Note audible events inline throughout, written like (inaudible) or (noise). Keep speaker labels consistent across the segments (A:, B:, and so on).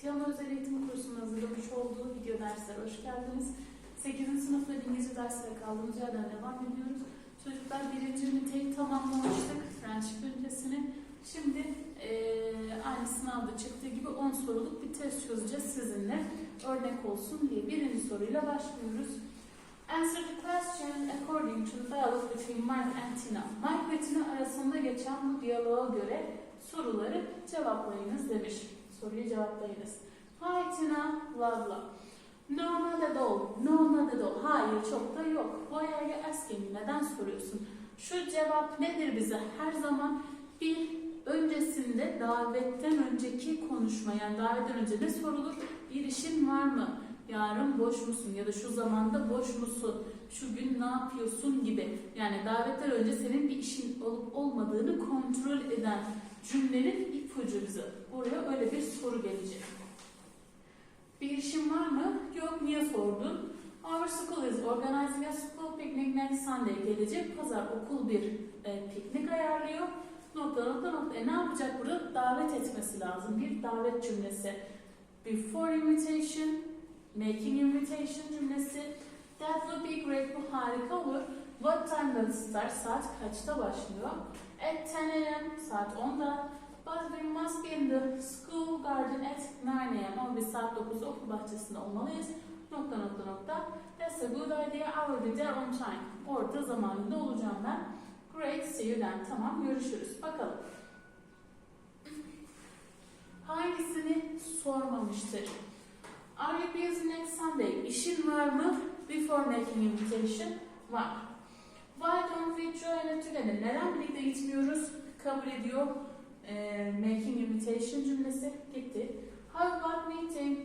A: Tiyano Özel Eğitim Kursu'nun hazırlamış olduğu video derslere hoş geldiniz. 8. sınıfta İngilizce derslere kaldığımız yerden devam ediyoruz. Çocuklar birinci üniteyi tamamlamıştık, Friendship ünitesini. Şimdi eee aynı sınavda çıktığı gibi 10 soruluk bir test çözeceğiz sizinle. Örnek olsun diye birinci soruyla başlıyoruz. Answer the question according to the dialogue between Mark and Tina. Mark ve Tina arasında geçen bu diyaloğa göre soruları cevaplayınız demiş. Soruyu cevaplayınız. Hi Tina, blah blah. No, not at all. No, not at all. Hayır, çok da yok. Why are you asking? Neden soruyorsun? Şu cevap nedir bize? Her zaman bir öncesinde davetten önceki konuşma yani davetten önce ne sorulur? Bir işin var mı? Yarın boş musun? Ya da şu zamanda boş musun? Şu gün ne yapıyorsun gibi. Yani davetten önce senin bir işin olup olmadığını kontrol eden cümlenin ipucu bize. Buraya öyle bir soru gelecek. Bir işin var mı? Yok. Niye sordun? Our school is organizing a school picnic next Sunday. Gelecek pazar okul bir e, piknik ayarlıyor. Nokta nokta nokta. E ne yapacak burada? Davet etmesi lazım. Bir davet cümlesi. Before invitation, making invitation cümlesi. That would be great. Bu harika olur. What time does it start? Saat kaçta başlıyor? At 10 a.m. Saat 10'da. But we must be in the school garden at 9 a.m. Ama biz saat 9'da okul bahçesinde olmalıyız. Nokta nokta nokta. That's a good idea. I will be there on time. Orada zamanında olacağım ben. Great. See you then. Tamam görüşürüz. Bakalım. Hangisini sormamıştır? Are you busy next Sunday? İşin var mı? Before making invitation? Var. Why don't we join it together? Neden birlikte gitmiyoruz? Kabul ediyor. Ee, making invitation cümlesi gitti. How about meeting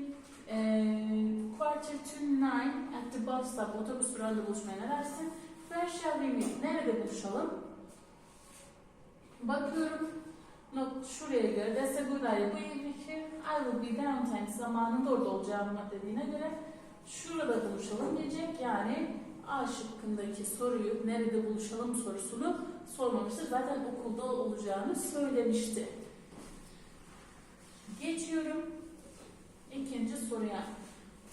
A: ee, quarter to nine at the bus stop? Otobüs durağında buluşmaya ne dersin? Where shall we meet? Nerede buluşalım? Bakıyorum. Not şuraya göre. That's a good idea. Bu fikir. I will be there. Zamanında orada olacağım dediğine göre şurada buluşalım diyecek. Yani A şıkkındaki soruyu nerede buluşalım sorusunu sormamıştır. Zaten okulda olacağını söylemişti. Geçiyorum ikinci soruya.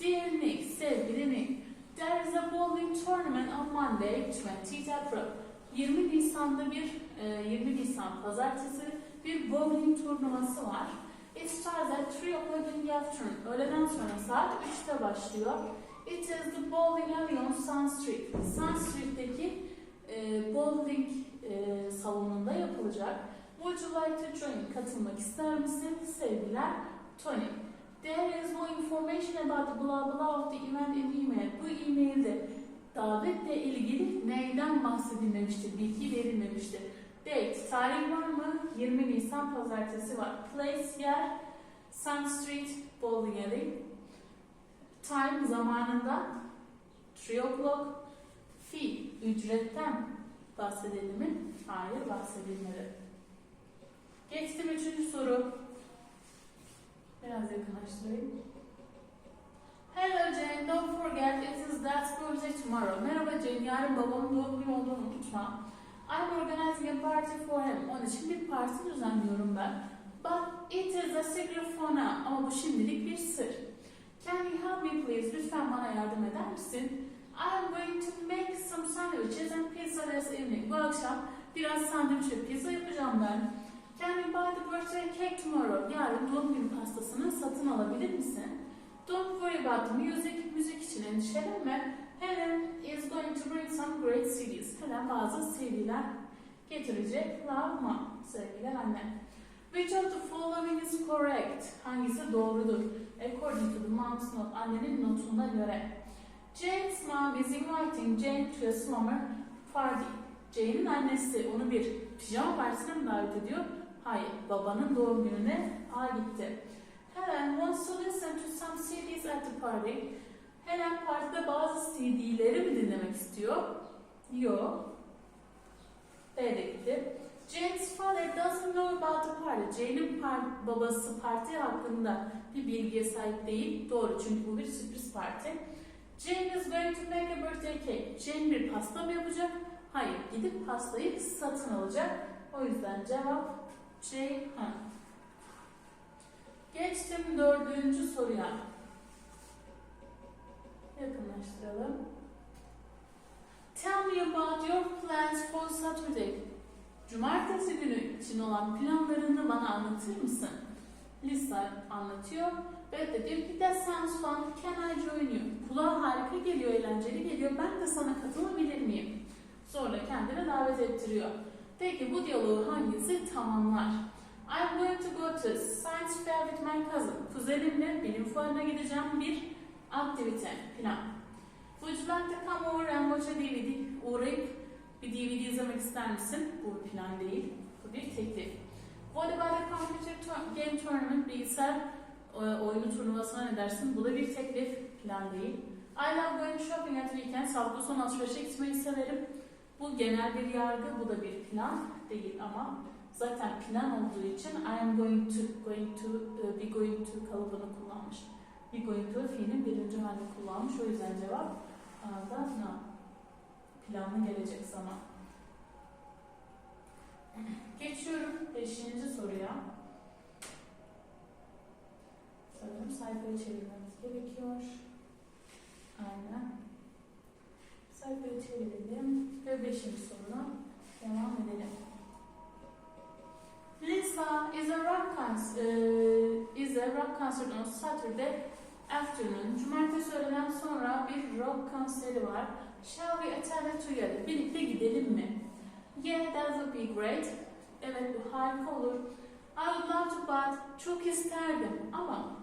A: Dear Nick, sevgili Nick, there is a bowling tournament on Monday, 20th April. 20 Nisan'da bir, e, 20 Nisan pazartesi bir bowling turnuvası var. It starts at 3 o'clock in the afternoon. Öğleden sonra saat 3'te başlıyor. It is the bowling alley on Sun Street. Sun Street'teki e, bowling e, salonunda yapılacak. Would you like to join? Katılmak ister misin? Sevgiler Tony. There is no information about the blah blah of the event in email. Bu e-mailde davetle ilgili neyden bahsedilmemiştir? Bilgi verilmemiştir. Date, tarih var mı? 20 Nisan pazartesi var. Place, yer, Sun Street, Bowling Alley. Time, zamanında. 3 o'clock. Fee, ücretten bahsedildi mi? Hayır, bahsedilmedi. Geçtim üçüncü soru. Biraz yakınlaştırayım. Hello Jane, don't forget it is dad's birthday tomorrow. Merhaba Jane, yarın babamın doğum günü olduğunu unutma. I'm organizing a party for him. Onun için bir parti düzenliyorum ben. But it is a secret for now. Ama bu şimdilik bir sır. Can you help me please? Lütfen bana yardım eder misin? I'm going to make some sandwiches and pizza this evening. Bu akşam biraz sandviç ve pizza yapacağım ben. Can buy the birthday cake tomorrow? Yarın doğum günü pastasını satın alabilir misin? Don't worry about the music. Müzik için endişelenme. Helen is going to bring some great CDs. Helen bazı CD'ler getirecek. Love mom. Sevgiler anne. Which of the following is correct? Hangisi doğrudur? According to the mom's note. Annenin notuna göre. Jane's mom is inviting Jane to a summer party. Jane'in annesi onu bir pijama partisine mi davet ediyor? Hayır, babanın doğum gününe A gitti. Helen wants to listen to some CDs at the party. Helen partide bazı CD'leri mi dinlemek istiyor? Yok. B de gitti. Jane's father doesn't know about the party. Jane'in par- babası parti hakkında bir bilgiye sahip değil. Doğru çünkü bu bir sürpriz parti. Jane is going to make a birthday cake. Jane bir pasta mı yapacak? Hayır, gidip pastayı satın alacak. O yüzden cevap C. Ha. Geçtim dördüncü soruya. Yakınlaştıralım. Tell me about your plans for Saturday. Cumartesi günü için olan planlarını bana anlatır mısın? Lisa anlatıyor. De diyor ki that sounds fun, can I join you? Kulağa harika geliyor, eğlenceli geliyor. Ben de sana katılabilir miyim? Sonra kendine davet ettiriyor. Peki bu diyaloğu hangisi tamamlar? I'm going to go to science fair with my cousin. Kuzenimle bilim fuarına gideceğim bir aktivite, plan. Would you like to come over and watch a DVD? Uğrayıp bir DVD izlemek ister misin? Bu plan değil, bu bir teklif. What about a computer game tournament? Bilgisayar oyunu turnuvasına ne dersin? Bu da bir teklif, plan değil. I love going shopping at weekends. Hafta sonu alışverişe gitmeyi severim. Bu genel bir yargı, bu da bir plan değil ama zaten plan olduğu için I am going to, going to, e, be going to kalıbını kullanmış. Be going to fiilin birinci halini kullanmış. O yüzden cevap A'da ne? Planlı gelecek zaman. Geçiyorum beşinci soruya. Sanırım sayfayı çevirmemiz gerekiyor. Aynen. Sayfayı çevirelim ve beşinci soruna devam edelim. Lisa is a rock concert, is a rock concert on Saturday afternoon. Cumartesi öğleden sonra bir rock konseri var. Shall we attend it together? Birlikte gidelim mi? Yeah, that would be great. Evet, bu harika olur. I would love to but çok isterdim ama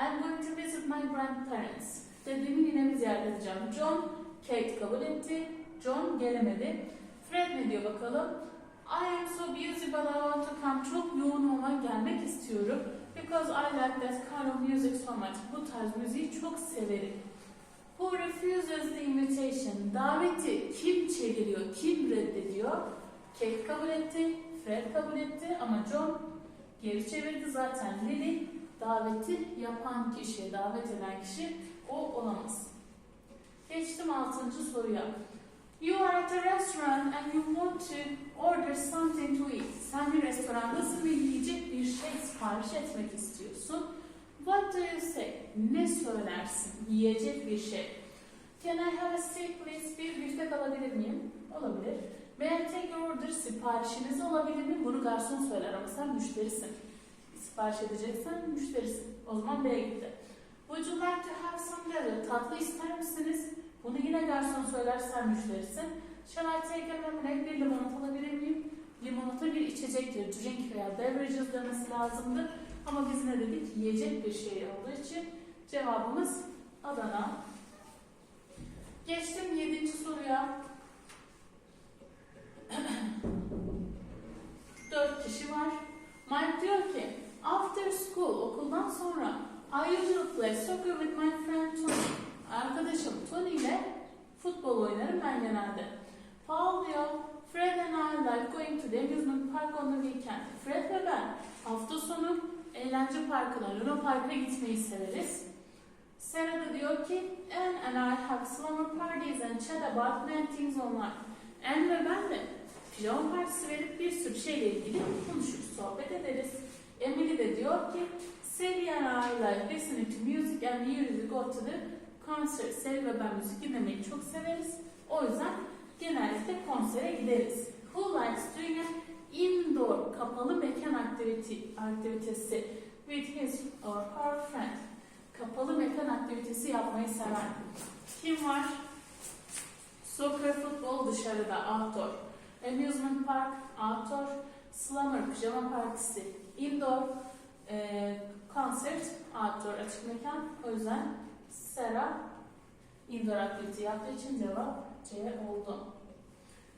A: I'm going to visit my grandparents. Dedemin ninemi ziyaret edeceğim. John, Kate kabul etti. John gelemedi. Fred ne diyor bakalım? I am so busy but I want to come. Çok yoğun olmak gelmek istiyorum. Because I like that kind of music so much. Bu tarz müziği çok severim. Who refuses the invitation? Daveti kim çeviriyor, kim reddediyor? Kate kabul etti, Fred kabul etti ama John geri çevirdi zaten. Lily daveti yapan kişi, davet eden kişi o olamaz. Geçtim altıncı soruya. You are at a restaurant and you want to order something to eat. Sen bir restorandasın ve yiyecek bir şey sipariş etmek istiyorsun. What do you say? Ne söylersin? Yiyecek bir şey. Can I have a steak please? Bir biftek alabilir miyim? Olabilir. May I take your order? Siparişiniz olabilir mi? Bunu garson söyler ama sen müşterisin. Sipariş edeceksen müşterisin. O zaman B'ye gitti. Would you like to have some dessert? Tatlı ister misiniz? Bunu yine garson söyler sen müşterisin. Shall I take a lemonade? Bir limonata alabilir miyim? Limonata bir içecektir. Drink veya beverages demesi lazımdı. Ama biz ne dedik? Yiyecek bir şey olduğu için cevabımız Adana. Geçtim yedinci soruya. Dört kişi var. Mike diyor ki, after school, okuldan sonra I usually play soccer with my friend Tony. Arkadaşım Tony ile futbol oynarım ben genelde. Paul diyor, Fred and I like going to the amusement weekend. Fred ve ben hafta sonu eğlence parkına, Luna Park'a gitmeyi severiz. Sarah da diyor ki, Anne and I have slumber parties and chat about many things online. Anne ve ben de pijama partisi verip bir sürü şeyle ilgili konuşuruz, sohbet ederiz. Emily de diyor ki, Sally and I like listening to music and we usually go to the concert. Sally ve ben müzik dinlemeyi çok severiz. O yüzden genellikle konsere gideriz. Who likes doing an indoor, kapalı mekan aktivite, aktivitesi with his or her friend? Kapalı mekan aktivitesi yapmayı sever. Kim var? Soccer, futbol dışarıda, outdoor. Amusement park, outdoor. Slumber, pijama partisi, indoor. E, concert, outdoor, açık mekan. O yüzden Sera indoor aktivite yaptığı için cevap C oldu.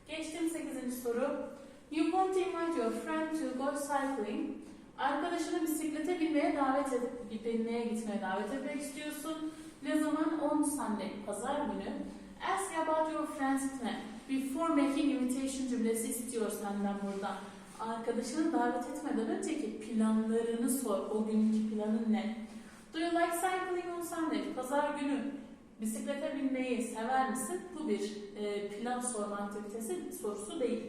A: Geçtim 8. soru. You want to invite your friend to go cycling. Arkadaşını bisiklete binmeye davet edip binmeye gitmeye davet etmek istiyorsun. Ne zaman? On Sunday, pazar günü. Ask about your friend's plan. Before making invitation cümlesi istiyor senden burada. Arkadaşını davet etmeden önceki planlarını sor. O günkü planın ne? Do you like cycling on Sunday? Pazar günü bisiklete binmeyi sever misin? Bu bir e, plan sorma aktivitesi sorusu değil.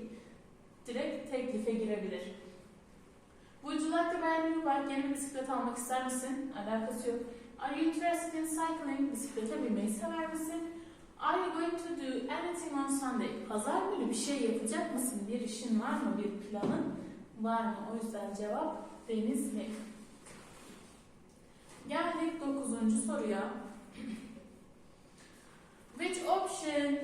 A: Direkt teklife girebilir. Would you like? Yeni bir bisiklet almak ister misin? Alakası yok. Are you interested in cycling? Bisiklete binmeyi sever misin? Are you going to do anything on Sunday? Pazar günü bir şey yapacak mısın? Bir işin var mı? Bir planın var mı? O yüzden cevap Deniz mi? Geldik dokuzuncu soruya. (clears throat) Which option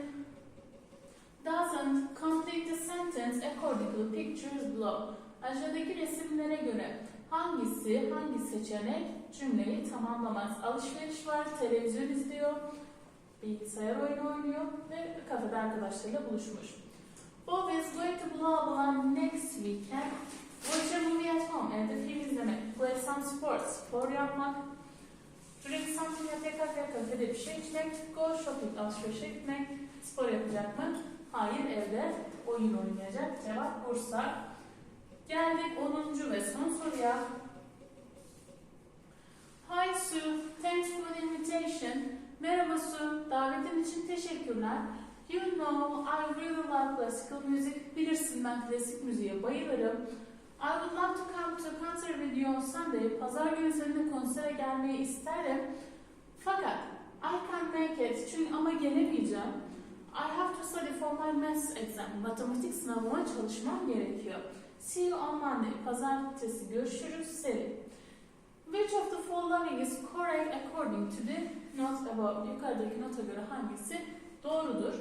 A: doesn't complete the sentence according pictures below? Aşağıdaki resimlere göre hangisi, hangi seçenek cümleyi tamamlamaz? Alışveriş var, televizyon izliyor, bilgisayar oyunu oynuyor ve kafede arkadaşlarıyla buluşmuş. Bob is going to blah blah next weekend. Watch a movie at home. Evde film izlemek. Play some sports. Spor yapmak. Drink something at a cafe. Kafede bir şey içmek. Go shopping. Alışverişe gitmek. Spor yapacak mı? Hayır evde oyun oynayacak. Cevap Bursa. Geldik 10. ve son soruya. Hi Sue, thanks for the invitation. Merhaba Sue, davetin için teşekkürler. You know I really love classical music. Bilirsin ben klasik müziğe bayılırım. I would love to come to a concert with you on Sunday. Pazar günü seninle konsere gelmeyi isterim. Fakat I can't make it. Çünkü ama gelemeyeceğim. I have to study for my maths exam. Matematik sınavına çalışmam gerekiyor. See you on Monday. Pazartesi görüşürüz. Seri. Which of the following is correct according to the note above? Yukarıdaki nota göre hangisi doğrudur?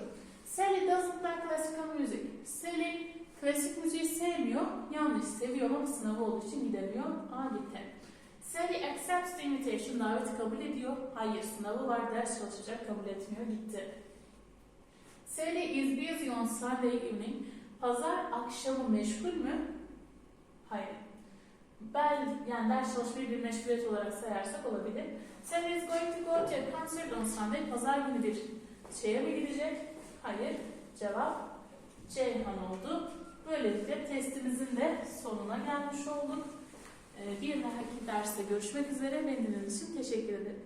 A: Sally doesn't like classical music. Sally klasik müziği sevmiyor. Yanlış seviyor ama sınavı olduğu için gidemiyor. A gitti. Sally accepts the invitation. Daveti kabul ediyor. Hayır sınavı var. Ders çalışacak. Kabul etmiyor. Gitti. Sally is busy on Sunday evening. Pazar akşamı meşgul mü? Hayır. Ben yani ders çalışmayı bir meşguliyet olarak sayarsak olabilir. Sally is going to go to a concert on Sunday. Pazar günü bir şeye mi gidecek? Hayır. Cevap Ceyhan oldu. Böylelikle testimizin de sonuna gelmiş olduk. Ee, Bir dahaki derste görüşmek üzere. Beni için teşekkür ederim.